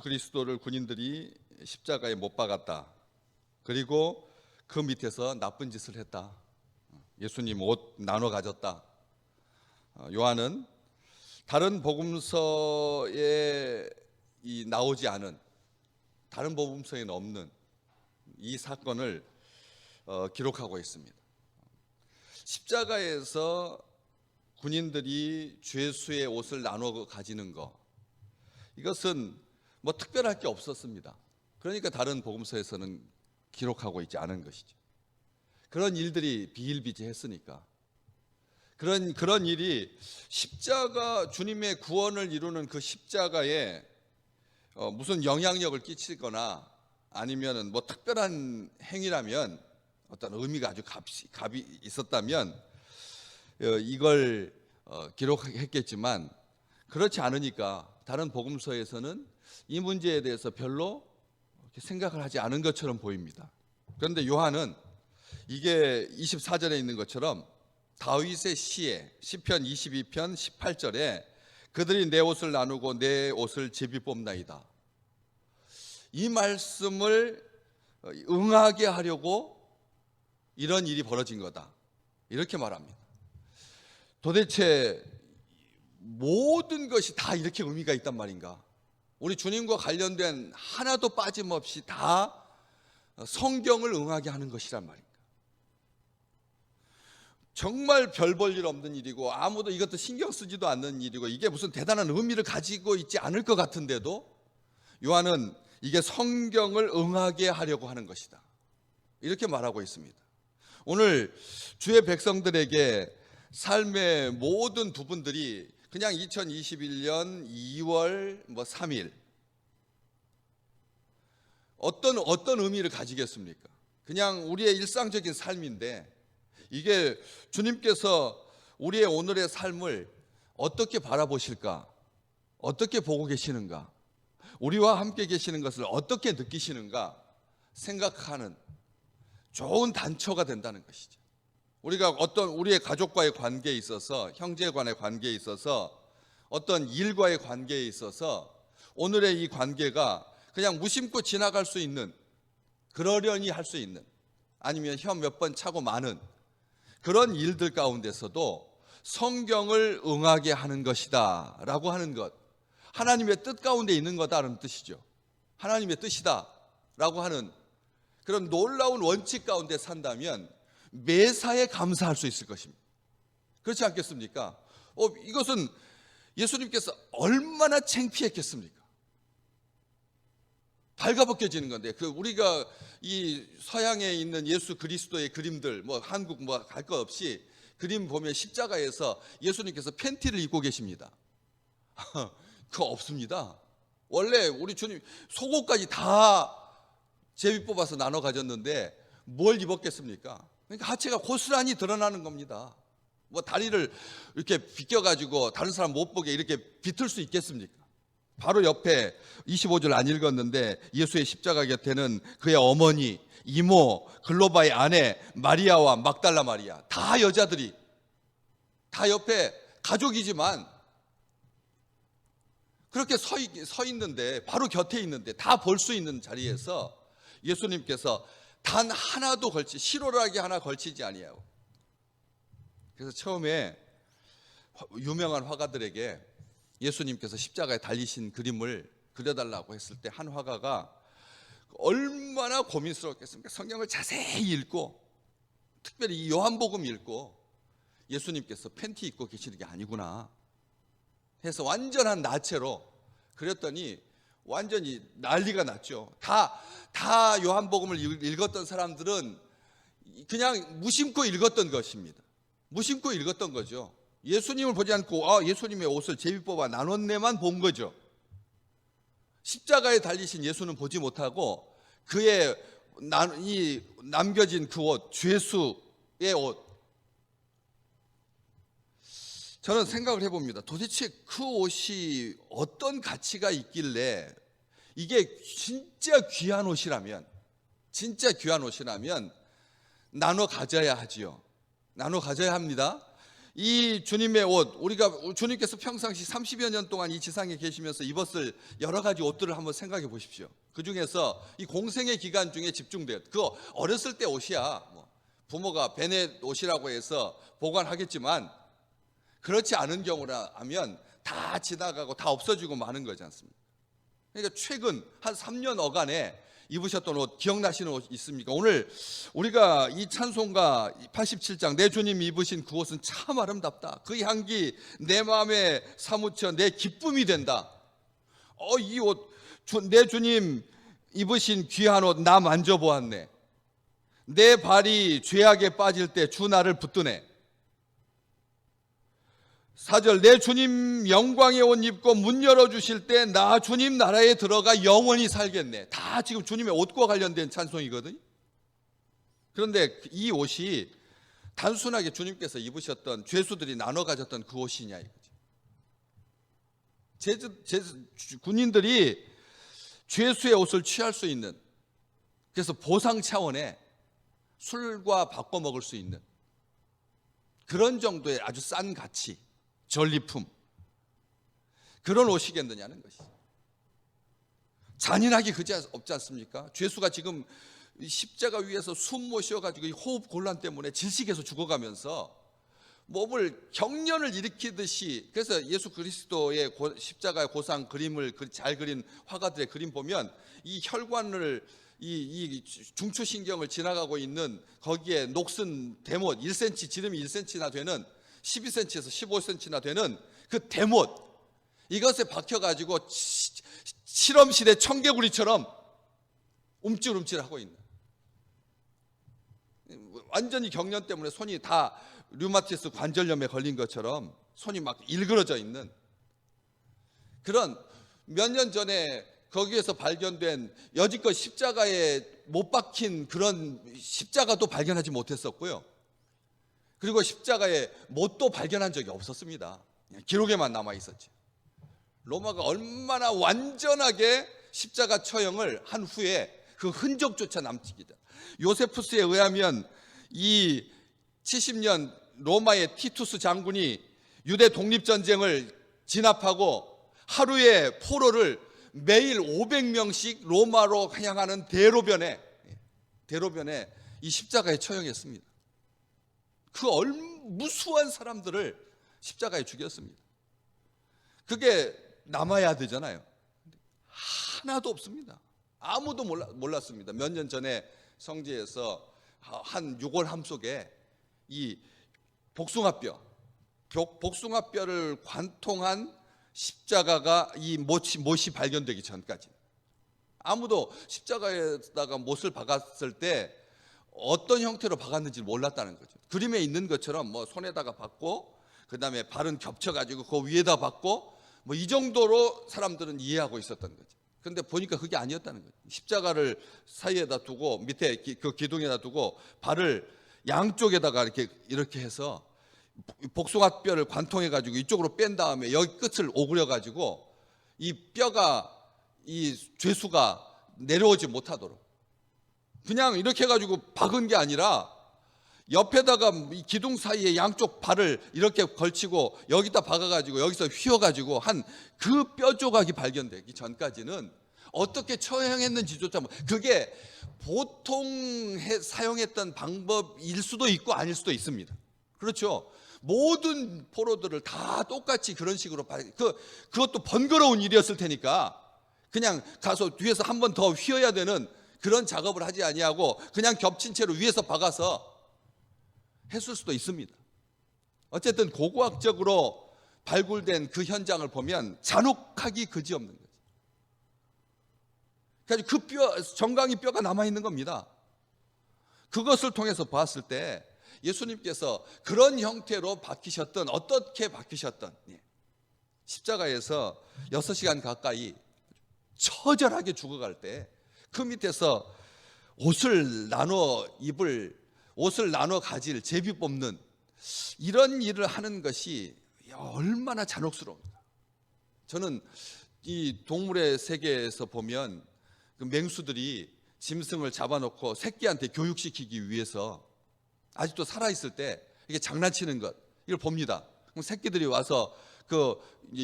그리스도를 군인들이 십자가에 못 박았다. 그리고 그 밑에서 나쁜 짓을 했다. 예수님 옷 나눠 가졌다. 어, 요한은 다른 복음서에 이 나오지 않은 다른 복음서에는 없는 이 사건을 어, 기록하고 있습니다. 십자가에서 군인들이 죄수의 옷을 나눠 가지는 거 이것은 뭐 특별할 게 없었습니다. 그러니까 다른 복음서에서는 기록하고 있지 않은 것이죠. 그런 일들이 비일비재했으니까 그런 그런 일이 십자가 주님의 구원을 이루는 그 십자가에 어, 무슨 영향력을 끼치거나 아니면은 뭐 특별한 행위라면 어떤 의미가 아주 값이 값이 있었다면 어, 이걸 어, 기록했겠지만 그렇지 않으니까 다른 복음서에서는 이 문제에 대해서 별로 생각을 하지 않은 것처럼 보입니다. 그런데 요한은 이게 24절에 있는 것처럼 다윗의 시에 시편 22편 18절에 그들이 내 옷을 나누고 내 옷을 제비 뽑나이다. 이 말씀을 응하게 하려고 이런 일이 벌어진 거다. 이렇게 말합니다. 도대체 모든 것이 다 이렇게 의미가 있단 말인가? 우리 주님과 관련된 하나도 빠짐없이 다 성경을 응하게 하는 것이란 말인가? 정말 별 볼 일 없는 일이고 아무도 이것도 신경 쓰지도 않는 일이고 이게 무슨 대단한 의미를 가지고 있지 않을 것 같은데도 요한은 이게 성경을 응하게 하려고 하는 것이다. 이렇게 말하고 있습니다. 오늘 주의 백성들에게 삶의 모든 부분들이 그냥 2021년 2월 뭐 3일 어떤 어떤 의미를 가지겠습니까? 그냥 우리의 일상적인 삶인데 이게 주님께서 우리의 오늘의 삶을 어떻게 바라보실까? 어떻게 보고 계시는가? 우리와 함께 계시는 것을 어떻게 느끼시는가? 생각하는 좋은 단초가 된다는 것이죠. 우리가 어떤 우리의 가족과의 관계에 있어서 형제 간의 관계에 있어서 어떤 일과의 관계에 있어서 오늘의 이 관계가 그냥 무심코 지나갈 수 있는 그러려니 할 수 있는 아니면 혀 몇 번 차고 마는 그런 일들 가운데서도 성경을 응하게 하는 것이다 라고 하는 것 하나님의 뜻 가운데 있는 거다라는 뜻이죠. 하나님의 뜻이다 라고 하는 그런 놀라운 원칙 가운데 산다면 매사에 감사할 수 있을 것입니다. 그렇지 않겠습니까? 어, 이것은 예수님께서 얼마나 창피했겠습니까? 발가벗겨지는 건데 그 우리가 이 서양에 있는 예수 그리스도의 그림들 뭐 한국 뭐갈것 없이 그림 보면 십자가에서 예수님께서 팬티를 입고 계십니다. 그거 없습니다. 원래 우리 주님 속옷까지 다 제비 뽑아서 나눠 가졌는데 뭘 입었겠습니까? 그러니까 하체가 고스란히 드러나는 겁니다. 뭐 다리를 이렇게 비껴 가지고 다른 사람 못 보게 이렇게 비틀 수 있겠습니까? 바로 옆에 25절 안 읽었는데 예수의 십자가 곁에는 그의 어머니, 이모, 글로바의 아내 마리아와 막달라 마리아 다 여자들이 다 옆에 가족이지만 그렇게 서, 있, 서 있는데 바로 곁에 있는데 다 볼 수 있는 자리에서 예수님께서 단 하나도 걸치 실오라기 하나 걸치지 아니하고 그래서 처음에 유명한 화가들에게 예수님께서 십자가에 달리신 그림을 그려달라고 했을 때 한 화가가 얼마나 고민스러웠겠습니까? 성경을 자세히 읽고 특별히 이 요한복음 읽고 예수님께서 팬티 입고 계시는 게 아니구나 해서 완전한 나체로 그렸더니 완전히 난리가 났죠. 다, 다 요한복음을 읽었던 사람들은 그냥 무심코 읽었던 것입니다. 무심코 읽었던 거죠. 예수님을 보지 않고 아 예수님의 옷을 제비 뽑아 나눴네만 본 거죠. 십자가에 달리신 예수는 보지 못하고 그의 이 남겨진 그 옷, 죄수의 옷. 저는 생각을 해봅니다. 도대체 그 옷이 어떤 가치가 있길래 이게 진짜 귀한 옷이라면, 진짜 귀한 옷이라면 나눠 가져야 하지요. 나눠 가져야 합니다. 이 주님의 옷, 우리가 주님께서 평상시 30여 년 동안 이 지상에 계시면서 입었을 여러 가지 옷들을 한번 생각해 보십시오. 그 중에서 이 공생의 기간 중에 집중돼요. 그 어렸을 때 옷이야. 뭐 부모가 베넷 옷이라고 해서 보관하겠지만 그렇지 않은 경우라면 다 지나가고 다 없어지고 마는 거지 않습니까? 그러니까 최근 한 3년 어간에 입으셨던 옷 기억나시는 옷 있습니까? 오늘 우리가 이 찬송가 87장 내 주님 입으신 그 옷은 참 아름답다. 그 향기 내 마음에 사무쳐 내 기쁨이 된다. 어 이 옷 내 주님 입으신 귀한 옷 나 만져보았네. 내 발이 죄악에 빠질 때 주 나를 붙드네. 사절 내 주님 영광의 옷 입고 문 열어 주실 때 나 주님 나라에 들어가 영원히 살겠네. 다 지금 주님의 옷과 관련된 찬송이거든요. 그런데 이 옷이 단순하게 주님께서 입으셨던 죄수들이 나눠 가졌던 그 옷이냐 이거죠. 제주, 제주 군인들이 죄수의 옷을 취할 수 있는 그래서 보상 차원의 술과 바꿔 먹을 수 있는 그런 정도의 아주 싼 가치 전리품 그런 옷이겠느냐는 것이 잔인하게 그지 없지 않습니까? 죄수가 지금 십자가 위에서 숨 못 쉬어가지고 이 호흡 곤란 때문에 질식해서 죽어가면서 몸을 경련을 일으키듯이 그래서 예수 그리스도의 고- 십자가의 고상 그림을 그- 잘 그린 화가들의 그림 보면 이 혈관을 이, 이 중추신경을 지나가고 있는 거기에 녹슨 대못 1cm 지름이 1cm나 되는 12cm에서 15cm나 되는 그 대못 이것에 박혀가지고 치- 실험실의 청개구리처럼 움찔움찔하고 있는 완전히 경련 때문에 손이 다 류마티스 관절염에 걸린 것처럼 손이 막 일그러져 있는 그런 몇 년 전에 거기에서 발견된 여지껏 십자가에 못 박힌 그런 십자가도 발견하지 못했었고요. 그리고 십자가에 못도 발견한 적이 없었습니다. 기록에만 남아 있었지. 로마가 얼마나 완전하게 십자가 처형을 한 후에 그 흔적조차 남지기다. 요세푸스에 의하면 이 70년 로마의 티투스 장군이 유대 독립전쟁을 진압하고 하루에 포로를 매일 500명씩 로마로 향하는 대로변에 대로변에 이 십자가에 처형했습니다. 그 얼, 무수한 사람들을 십자가에 죽였습니다. 그게 남아야 되잖아요. 하나도 없습니다. 아무도 몰라, 몰랐습니다. 몇 년 전에 성지에서 한 유골함 속에 이 복숭아뼈, 복- 복숭아뼈를 관통한 십자가가 이 못이, 못이 발견되기 전까지 아무도 십자가에다가 못을 박았을 때 어떤 형태로 박았는지 몰랐다는 거죠. 그림에 있는 것처럼 뭐 손에다가 박고 그다음에 발은 겹쳐 가지고 그 위에다 박고 뭐 이 정도로 사람들은 이해하고 있었던 거죠. 근데 보니까 그게 아니었다는 거죠. 십자가를 사이에다 두고 밑에 기- 그 기둥에다 두고 발을 양쪽에다가 이렇게 이렇게 해서 복숭아 뼈를 관통해 가지고 이쪽으로 뺀 다음에 여기 끝을 오그려 가지고 이 뼈가 이 죄수가 내려오지 못하도록 그냥 이렇게 해 가지고 박은 게 아니라 옆에다가 이 기둥 사이에 양쪽 발을 이렇게 걸치고 여기다 박아 가지고 여기서 휘어 가지고 한 그 뼈 조각이 발견되기 전까지는 어떻게 처형했는지조차 모- 그게 보통 해- 사용했던 방법일 수도 있고 아닐 수도 있습니다. 그렇죠. 모든 포로들을 다 똑같이 그런 식으로 발- 그 그것도 번거로운 일이었을 테니까 그냥 가서 뒤에서 한 번 더 휘어야 되는 그런 작업을 하지 아니하고 그냥 겹친 채로 위에서 박아서 했을 수도 있습니다. 어쨌든 고고학적으로 발굴된 그 현장을 보면 잔혹하기 그지없는 거죠. 그래서 그 뼈, 정강이 뼈가 남아 있는 겁니다. 그것을 통해서 봤을 때 예수님께서 그런 형태로 박히셨던 어떻게 박히셨던 예. 십자가에서 6시간 가까이 처절하게 죽어갈 때 그 밑에서 옷을 나눠 입을 옷을 나눠 가질 제비 뽑는 이런 일을 하는 것이 얼마나 잔혹스러운가. 저는 이 동물의 세계에서 보면 그 맹수들이 짐승을 잡아놓고 새끼한테 교육시키기 위해서 아직도 살아있을 때 이게 장난치는 것 이걸 봅니다. 그럼 새끼들이 와서 그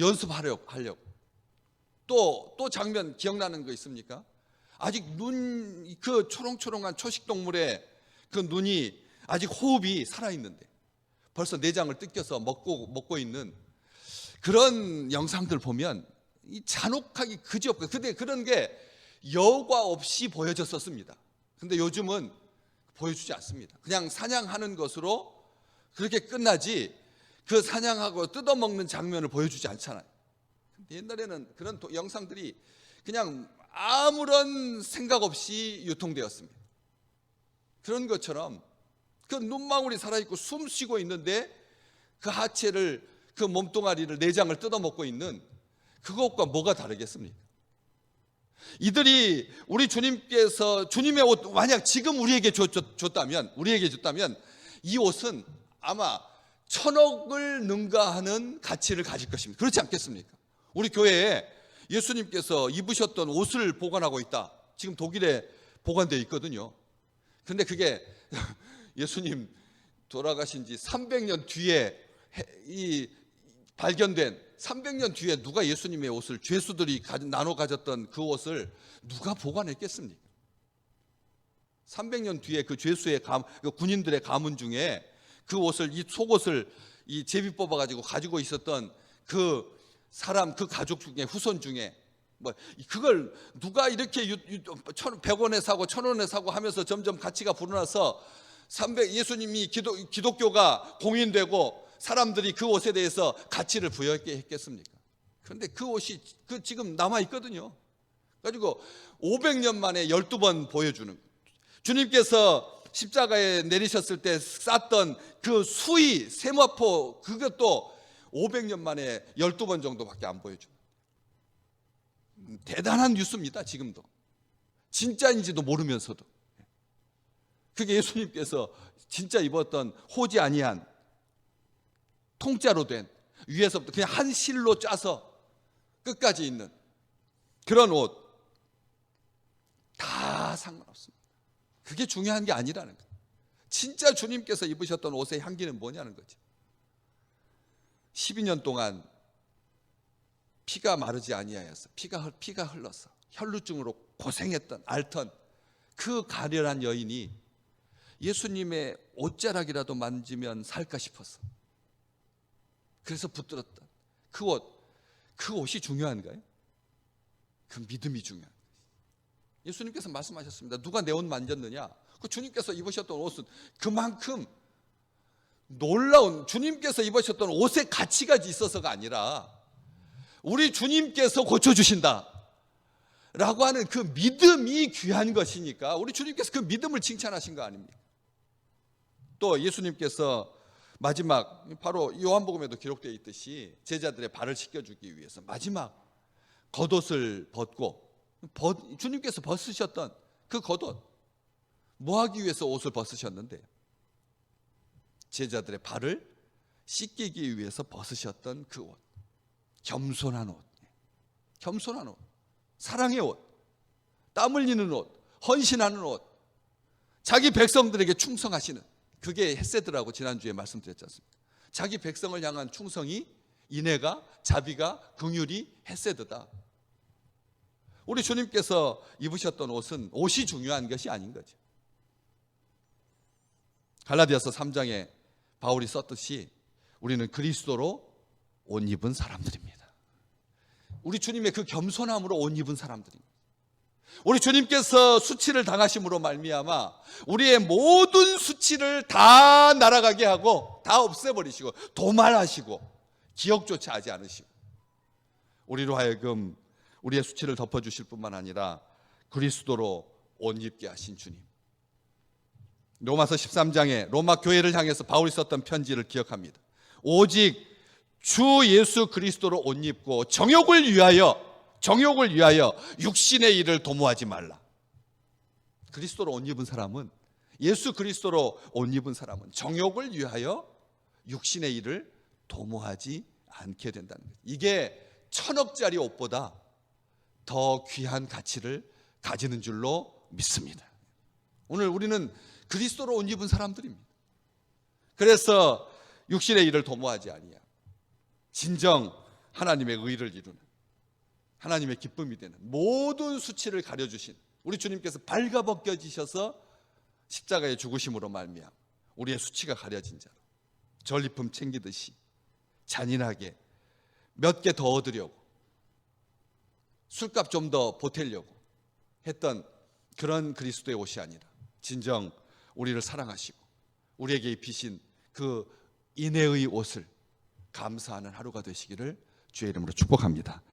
연습하려고 하려고. 또 또 장면 기억나는 거 있습니까? 아직 눈 그 초롱초롱한 초식 동물의 그 눈이 아직 호흡이 살아 있는데 벌써 내장을 뜯겨서 먹고 먹고 있는 그런 영상들 보면 이 잔혹하기 그지없고 근데 그런 게 여과 없이 보여졌었습니다. 근데 요즘은 보여주지 않습니다. 그냥 사냥하는 것으로 그렇게 끝나지 그 사냥하고 뜯어먹는 장면을 보여주지 않잖아요. 근데 옛날에는 그런 도- 영상들이 그냥 아무런 생각 없이 유통되었습니다. 그런 것처럼 그 눈망울이 살아있고 숨 쉬고 있는데 그 하체를 그 몸뚱아리를 내장을 뜯어먹고 있는 그것과 뭐가 다르겠습니까? 이들이 우리 주님께서 주님의 옷 만약 지금 우리에게 줬, 다면 우리에게 줬다면 이 옷은 아마 천억을 능가하는 가치를 가질 것입니다. 그렇지 않겠습니까? 우리 교회에 예수님께서 입으셨던 옷을 보관하고 있다. 지금 독일에 보관되어 있거든요. 근데 그게 예수님 돌아가신 지 300년 뒤에 해- 이 발견된 300년 뒤에 누가 예수님의 옷을 죄수들이 나눠 가졌던 그 옷을 누가 보관했겠습니까? 300년 뒤에 그 죄수의 가, 그 군인들의 가문 중에 그 옷을 이 속옷을 이 제비 뽑아 가지고 가지고 있었던 그 사람 그 가족 중에 후손 중에 뭐 그걸 누가 이렇게 유, 유, 천, 100원에 사고 1000원에 사고 하면서 점점 가치가 불어나서 300 예수님이 기독, 기독교가 공인되고 사람들이 그 옷에 대해서 가치를 부여했게 했겠습니까? 그런데 그 옷이 그 지금 남아 있거든요. 가지고 500년 만에 12번 보여주는. 주님께서 십자가에 내리셨을 때 쌌던 그 수의 세마포 그것도 500년 만에 12번 정도밖에 안. 음, 대단한 뉴스입니다, 지금도. 진짜인지도 모르면서도. 그게 예수님께서 진짜 입었던 호지 아니한 통짜로 된 위에서부터 그냥 한 실로 짜서 끝까지 있는 그런 옷 다 상관없습니다. 그게 중요한 게 아니라는 거예요. 진짜 주님께서 입으셨던 옷의 향기는 뭐냐는 거지. 12년 동안 피가 마르지 아니하였어. 피가 흘- 피가 흘렀어. 혈루증으로 고생했던 앓던 그 가련한 여인이 예수님의 옷자락이라도 만지면 살까 싶었어. 그래서 붙들었던 그 옷, 그 옷이 중요한가요? 그 믿음이 중요한 거예요. 예수님께서 말씀하셨습니다. 누가 내 옷 만졌느냐? 그 주님께서 입으셨던 옷은 그만큼 놀라운 주님께서 입으셨던 옷의 가치가 있어서가 아니라 우리 주님께서 고쳐주신다. 라고 하는 그 믿음이 귀한 것이니까 우리 주님께서 그 믿음을 칭찬하신 거 아닙니까? 또 예수님께서 마지막 바로 요한복음에도 기록되어 있듯이 제자들의 발을 씻겨주기 위해서 마지막 겉옷을 벗고 벗- 주님께서 벗으셨던 그 겉옷 뭐 하기 위해서 옷을 벗으셨는데 제자들의 발을 씻기기 위해서 벗으셨던 그 옷. 겸손한 옷. 겸손한 옷. 사랑의 옷. 땀 흘리는 옷. 헌신하는 옷. 자기 백성들에게 충성하시는 그게 헤세드라고 지난주에 말씀드렸지 않습니까? 자기 백성을 향한 충성이 인애가 자비가 긍휼이 헤세드다. 우리 주님께서 입으셨던 옷은 옷이 중요한 것이 아닌 거죠. 갈라디아서 3장에 바울이 썼듯이 우리는 그리스도로 옷 입은 사람들입니다. 우리 주님의 그 겸손함으로 옷 입은 사람들입니다. 우리 주님께서 수치를 당하심으로 말미암아 우리의 모든 수치를 다 날아가게 하고 다 없애버리시고 도말하시고 기억조차 하지 않으시고 우리로 하여금 우리의 수치를 덮어주실 뿐만 아니라 그리스도로 옷 입게 하신 주님. 로마서 13장에 로마 교회를 향해서 바울이 썼던 편지를 기억합니다. 오직 주 예수 그리스도로 옷 입고 정욕을 위하여 정욕을 위하여 육신의 일을 도모하지 말라. 그리스도로 옷 입은 사람은 예수 그리스도로 옷 입은 사람은 정욕을 위하여 육신의 일을 도모하지 않게 된다는 거예요. 이게 천억짜리 옷보다 더 귀한 가치를 가지는 줄로 믿습니다. 오늘 우리는 그리스도로 옷 입은 사람들입니다. 그래서 육신의 일을 도모하지 아니야. 진정 하나님의 의를 이루는 하나님의 기쁨이 되는 모든 수치를 가려 주신 우리 주님께서 발가벗겨지셔서 십자가의 죽으심으로 말미암 우리의 수치가 가려진 자로 전리품 챙기듯이 잔인하게 몇 개 더 얻으려고 술값 좀 더 보태려고 했던 그런 그리스도의 옷이 아니라 진정 우리를 사랑하시고 우리에게 입히신 그 인애의 옷을 감사하는 하루가 되시기를 주의 이름으로 축복합니다.